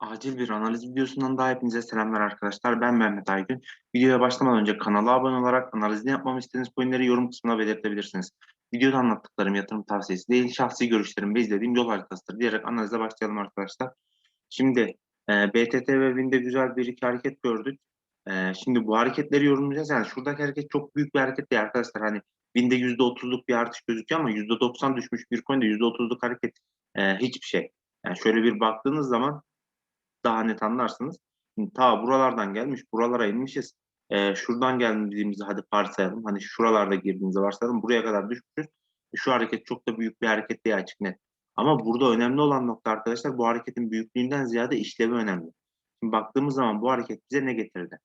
Acil bir analiz videosundan daha hepinize selamlar arkadaşlar. Ben Mehmet Aygün. Videoya başlamadan önce kanala abone olarak analizini yapmamı istediğiniz coinleri yorum kısmına belirtebilirsiniz. Videoda anlattıklarım yatırım tavsiyesi değil, şahsi görüşlerim ve izlediğim yol haritasıdır diyerek analize başlayalım arkadaşlar. Şimdi e, BTT ve WIN'de güzel bir iki hareket gördük. E, şimdi bu hareketleri yorumlayacağız. Yani şuradaki hareket çok büyük bir hareket değil arkadaşlar. Hani WIN'de %30'luk bir artış gözüküyor ama %90 düşmüş bir coin'de %30'luk hareket e, hiçbir şey. Yani şöyle bir baktığınız zaman daha net anlarsınız. Şimdi ta buralardan gelmiş, buralara inmişiz. Ee, şuradan geldiğimizi hadi varsayalım. Hani şuralarda girdiğimizi varsayalım. Buraya kadar düşmüşüz. E, şu hareket çok da büyük bir hareket değil açık net. Ama burada önemli olan nokta arkadaşlar bu hareketin büyüklüğünden ziyade işlevi önemli. Şimdi baktığımız zaman bu hareket bize ne getirdi?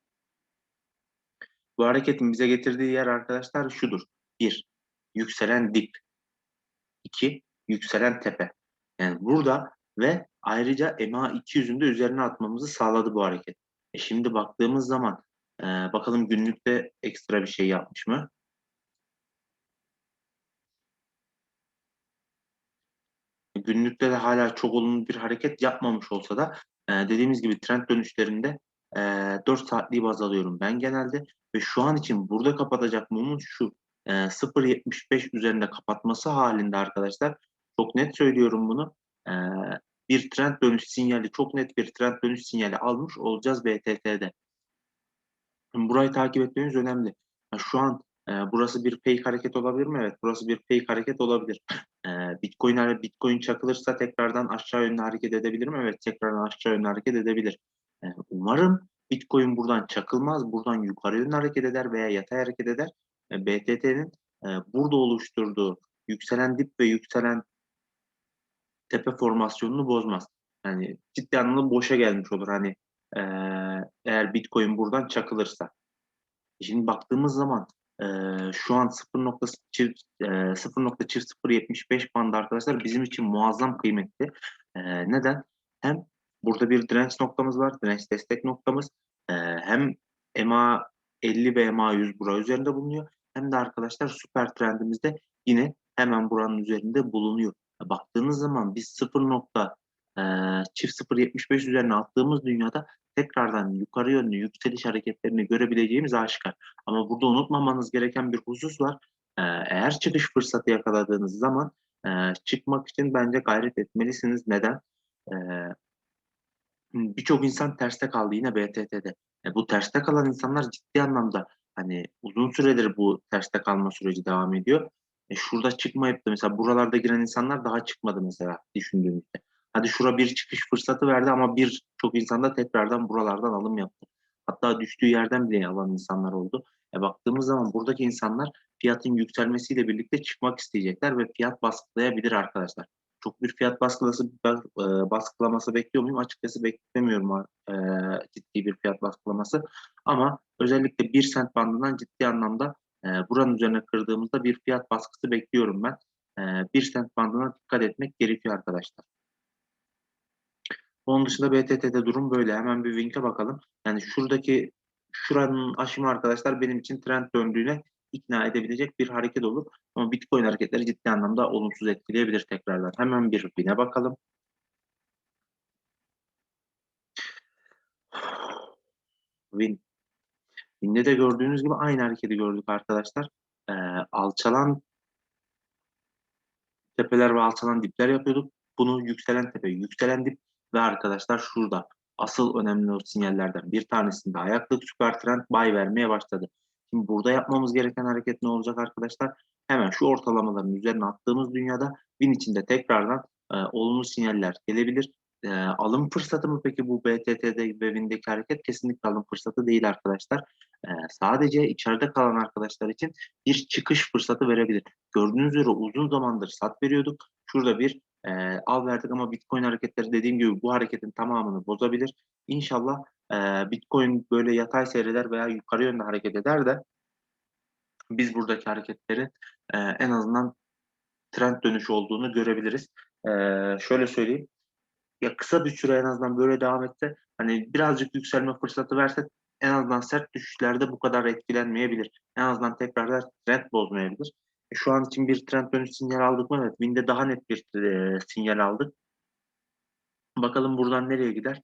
Bu hareketin bize getirdiği yer arkadaşlar şudur. Bir, yükselen dip. İki, yükselen tepe. Yani burada ve ayrıca EMA 200'ün de üzerine atmamızı sağladı bu hareket. E şimdi baktığımız zaman e, bakalım günlükte ekstra bir şey yapmış mı? Günlükte de hala çok olumlu bir hareket yapmamış olsa da e, dediğimiz gibi trend dönüşlerinde e, 4 saatliği baz alıyorum ben genelde ve şu an için burada kapatacak mumun şu e, 0.75 üzerinde kapatması halinde arkadaşlar çok net söylüyorum bunu. E, bir trend dönüş sinyali, çok net bir trend dönüş sinyali almış olacağız BTT'de. Burayı takip etmemiz önemli. şu an e, burası bir fake hareket olabilir mi? Evet, burası bir fake hareket olabilir. E, Bitcoin Bitcoin çakılırsa tekrardan aşağı yönlü hareket edebilir mi? Evet, tekrardan aşağı yönlü hareket edebilir. E, umarım Bitcoin buradan çakılmaz, buradan yukarı yönlü hareket eder veya yatay hareket eder. E, BTT'nin e, burada oluşturduğu yükselen dip ve yükselen tepe formasyonunu bozmaz. Yani ciddi anlamda boşa gelmiş olur. Hani e, eğer Bitcoin buradan çakılırsa. Şimdi baktığımız zaman e, şu an 0.075 bandı arkadaşlar bizim için muazzam kıymetli. E, neden? Hem burada bir direnç noktamız var, direnç destek noktamız. E, hem EMA 50 ve EMA 100 bura üzerinde bulunuyor. Hem de arkadaşlar süper trendimizde yine hemen buranın üzerinde bulunuyor baktığınız zaman biz 0 nokta e, çift 0.75 üzerine attığımız dünyada tekrardan yukarı yönlü yükseliş hareketlerini görebileceğimiz aşikar. Ama burada unutmamanız gereken bir husus var. E, eğer çıkış fırsatı yakaladığınız zaman e, çıkmak için bence gayret etmelisiniz. Neden? E, Birçok insan terste kaldı yine BTT'de. E, bu terste kalan insanlar ciddi anlamda hani uzun süredir bu terste kalma süreci devam ediyor. E şurada çıkmayıp da mesela buralarda giren insanlar daha çıkmadı mesela düşündüğümüzde. Hadi şura bir çıkış fırsatı verdi ama bir çok insan da tekrardan buralardan alım yaptı. Hatta düştüğü yerden bile alan insanlar oldu. E baktığımız zaman buradaki insanlar fiyatın yükselmesiyle birlikte çıkmak isteyecekler ve fiyat baskılayabilir arkadaşlar. Çok bir fiyat baskılaması e, baskılaması bekliyor muyum? Açıkçası beklemiyorum e, ciddi bir fiyat baskılaması. Ama özellikle bir sent bandından ciddi anlamda e, buranın üzerine kırdığımızda bir fiyat baskısı bekliyorum ben. E, bir sent bandına dikkat etmek gerekiyor arkadaşlar. Onun dışında BTT'de durum böyle. Hemen bir Wink'e bakalım. Yani şuradaki şuranın aşımı arkadaşlar benim için trend döndüğüne ikna edebilecek bir hareket olur. Ama Bitcoin hareketleri ciddi anlamda olumsuz etkileyebilir tekrardan. Hemen bir Win'e bakalım. Win Yine de gördüğünüz gibi aynı hareketi gördük arkadaşlar. Ee, alçalan tepeler ve alçalan dipler yapıyorduk. Bunu yükselen tepe, yükselen dip ve arkadaşlar şurada asıl önemli o sinyallerden bir tanesinde ayaklık süper trend buy vermeye başladı. Şimdi burada yapmamız gereken hareket ne olacak arkadaşlar? Hemen şu ortalamaların üzerine attığımız dünyada bin içinde tekrardan e, olumlu sinyaller gelebilir. E, alım fırsatı mı peki bu BTT'de ve WIN'deki hareket? Kesinlikle alım fırsatı değil arkadaşlar sadece içeride kalan arkadaşlar için bir çıkış fırsatı verebilir. Gördüğünüz üzere uzun zamandır sat veriyorduk. Şurada bir e, al verdik ama Bitcoin hareketleri dediğim gibi bu hareketin tamamını bozabilir. İnşallah e, Bitcoin böyle yatay seyreder veya yukarı yönde hareket eder de biz buradaki hareketleri e, en azından trend dönüşü olduğunu görebiliriz. E, şöyle söyleyeyim. Ya kısa bir süre en azından böyle devam etse hani birazcık yükselme fırsatı verse en azından sert düşüşlerde bu kadar etkilenmeyebilir. En azından tekrarlar trend bozmayabilir. E, şu an için bir trend dönüş sinyal aldık mı? Evet. Winde daha net bir e, sinyal aldık. Bakalım buradan nereye gider?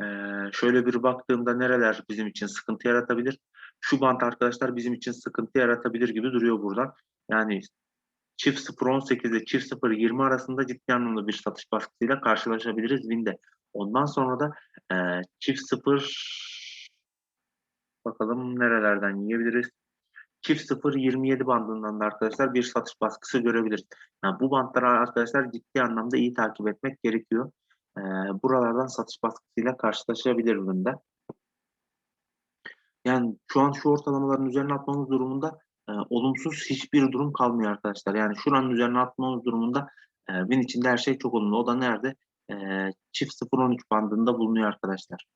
Ee, şöyle bir baktığımda nereler bizim için sıkıntı yaratabilir? Şu bant arkadaşlar bizim için sıkıntı yaratabilir gibi duruyor buradan. Yani çift 0.18 ile çift 0.20 arasında ciddi anlamda bir satış baskısıyla karşılaşabiliriz Winde. Ondan sonra da e, çift 0 bakalım nerelerden yiyebiliriz? Çift 0.27 bandından da arkadaşlar bir satış baskısı görebiliriz. Yani bu bantları arkadaşlar ciddi anlamda iyi takip etmek gerekiyor. E, buralardan satış baskısıyla karşılaşabilir Winde. Yani şu an şu ortalamaların üzerine atmamız durumunda e, olumsuz hiçbir durum kalmıyor arkadaşlar. Yani şuranın üzerine atmamız durumunda e, win içinde her şey çok olumlu. O da nerede? E, çift 0-13 bandında bulunuyor arkadaşlar.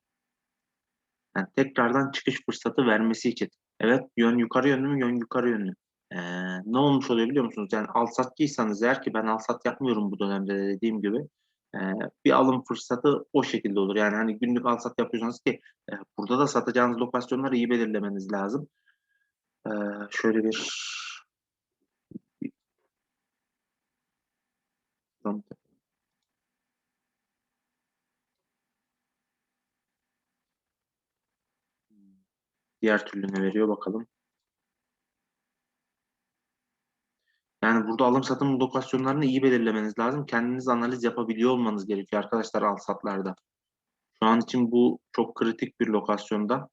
Yani tekrardan çıkış fırsatı vermesi için. Evet yön yukarı yönlü mü? Yön yukarı yönlü. E, ne olmuş oluyor biliyor musunuz? Yani al satçıysanız eğer ki ben al sat yapmıyorum bu dönemde de dediğim gibi e, bir alım fırsatı o şekilde olur. Yani hani günlük al sat yapıyorsanız ki e, burada da satacağınız lokasyonları iyi belirlemeniz lazım. Şöyle bir diğer türlü ne veriyor bakalım. Yani burada alım satım lokasyonlarını iyi belirlemeniz lazım. Kendiniz analiz yapabiliyor olmanız gerekiyor arkadaşlar al satlarda. Şu an için bu çok kritik bir lokasyonda.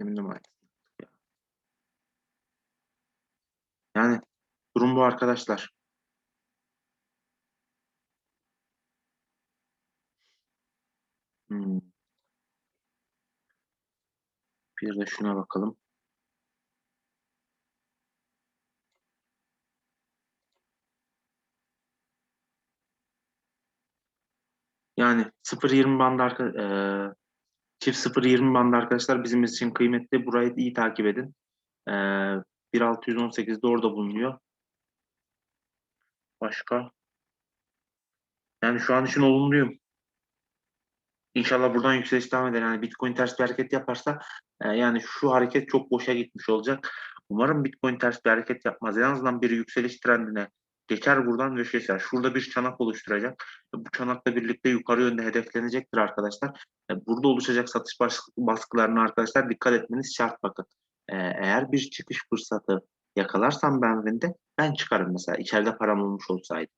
Eminim Yani durum bu arkadaşlar. Hmm. Bir de şuna bakalım. Yani 0.20 bandı çift 0.20 bandı arkadaşlar bizim için kıymetli. Burayı iyi takip edin. E, 1618'de orada bulunuyor. Başka? Yani şu an için olumluyum. İnşallah buradan yükseliş devam eder. Yani Bitcoin ters bir hareket yaparsa e, yani şu hareket çok boşa gitmiş olacak. Umarım Bitcoin ters bir hareket yapmaz. En azından bir yükseliş trendine geçer buradan ve geçer. Şurada bir çanak oluşturacak. Bu çanakla birlikte yukarı yönde hedeflenecektir arkadaşlar. E, burada oluşacak satış baskılarına arkadaşlar dikkat etmeniz şart bakın. E, eğer bir çıkış fırsatı yakalarsam ben de ben çıkarım mesela içeride param olmuş olsaydı.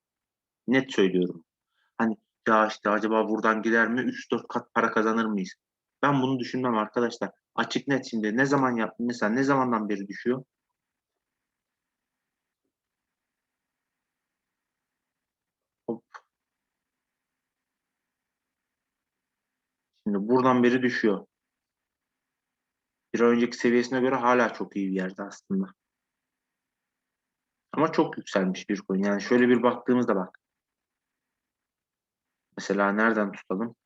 Net söylüyorum. Hani ya işte acaba buradan gider mi 3-4 kat para kazanır mıyız? Ben bunu düşünmem arkadaşlar. Açık net şimdi ne zaman yap mesela ne zamandan beri düşüyor? Şimdi buradan beri düşüyor. Bir önceki seviyesine göre hala çok iyi bir yerde aslında. Ama çok yükselmiş bir coin. Yani şöyle bir baktığımızda bak. Mesela nereden tutalım?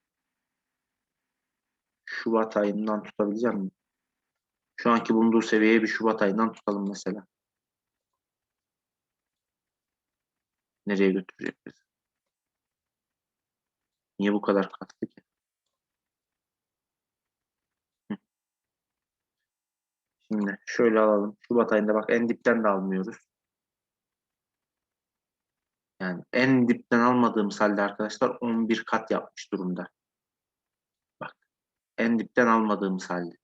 Şubat ayından tutabilecek miyim? Şu anki bulunduğu seviyeye bir Şubat ayından tutalım mesela. Nereye götürecek bizi? Niye bu kadar kastı ki? Şimdi şöyle alalım. Şubat ayında bak en dipten de almıyoruz. Yani en dipten almadığımız halde arkadaşlar 11 kat yapmış durumda. Bak en dipten almadığımız halde.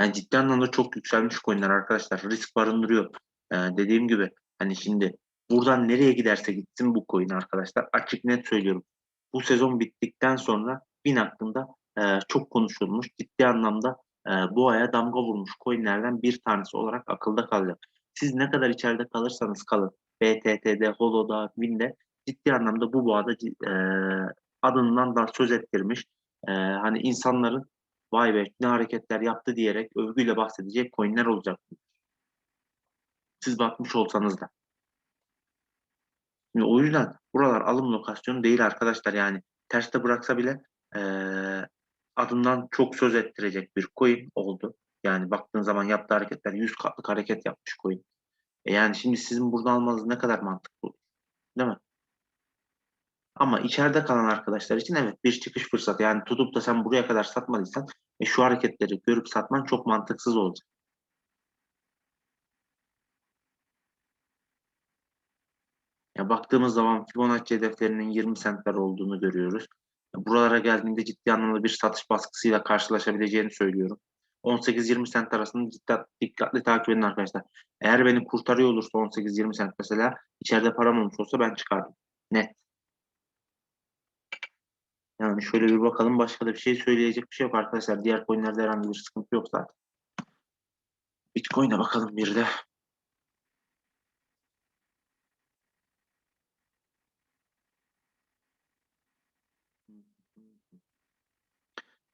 Yani ciddi anlamda çok yükselmiş coinler arkadaşlar. Risk barındırıyor. Ee, dediğim gibi hani şimdi buradan nereye giderse gitsin bu coin arkadaşlar. Açık net söylüyorum. Bu sezon bittikten sonra bin hakkında e, çok konuşulmuş. Ciddi anlamda e, bu aya damga vurmuş coinlerden bir tanesi olarak akılda kalacak. Siz ne kadar içeride kalırsanız kalın. BTT'de, Holo'da, Win'de ciddi anlamda bu boğada e, adından da söz ettirmiş. E, hani insanların vay be ne hareketler yaptı diyerek övgüyle bahsedecek coinler olacak. Siz bakmış olsanız da. Şimdi o yüzden buralar alım lokasyonu değil arkadaşlar yani terste bıraksa bile e, adından çok söz ettirecek bir coin oldu. Yani baktığın zaman yaptığı hareketler 100 katlık hareket yapmış coin. E yani şimdi sizin burada almanız ne kadar mantıklı olur? Değil mi? Ama içeride kalan arkadaşlar için evet bir çıkış fırsatı. Yani tutup da sen buraya kadar satmadıysan e, şu hareketleri görüp satman çok mantıksız olacak. Ya baktığımız zaman Fibonacci hedeflerinin 20 centler olduğunu görüyoruz. Buralara geldiğinde ciddi anlamda bir satış baskısıyla karşılaşabileceğini söylüyorum. 18-20 cent arasında ciddi, dikkatli takip edin arkadaşlar. Eğer beni kurtarıyor olursa 18-20 cent mesela içeride param olmuş olsa ben çıkardım. Net. Yani şöyle bir bakalım başka da bir şey söyleyecek bir şey yok arkadaşlar. Diğer coinlerde herhangi bir sıkıntı yok zaten. Bitcoin'e bakalım bir de.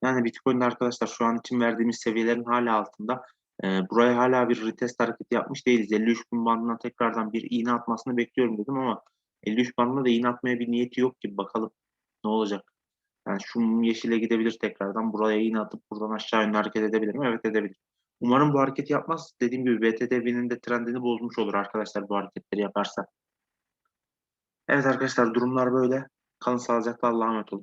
Yani Bitcoin'de arkadaşlar şu an için verdiğimiz seviyelerin hala altında. Ee, buraya hala bir retest hareketi yapmış değiliz. 53 bin bandına tekrardan bir iğne atmasını bekliyorum dedim ama 53 bandına da iğne atmaya bir niyeti yok gibi bakalım ne olacak. Yani şu yeşile gidebilir tekrardan. Buraya iğne atıp buradan aşağı yönlü hareket edebilir mi? Evet edebilir. Umarım bu hareketi yapmaz. Dediğim gibi BTT'nin de trendini bozmuş olur arkadaşlar bu hareketleri yaparsa. Evet arkadaşlar durumlar böyle. Kalın sağlıcakla Allah'a emanet olun.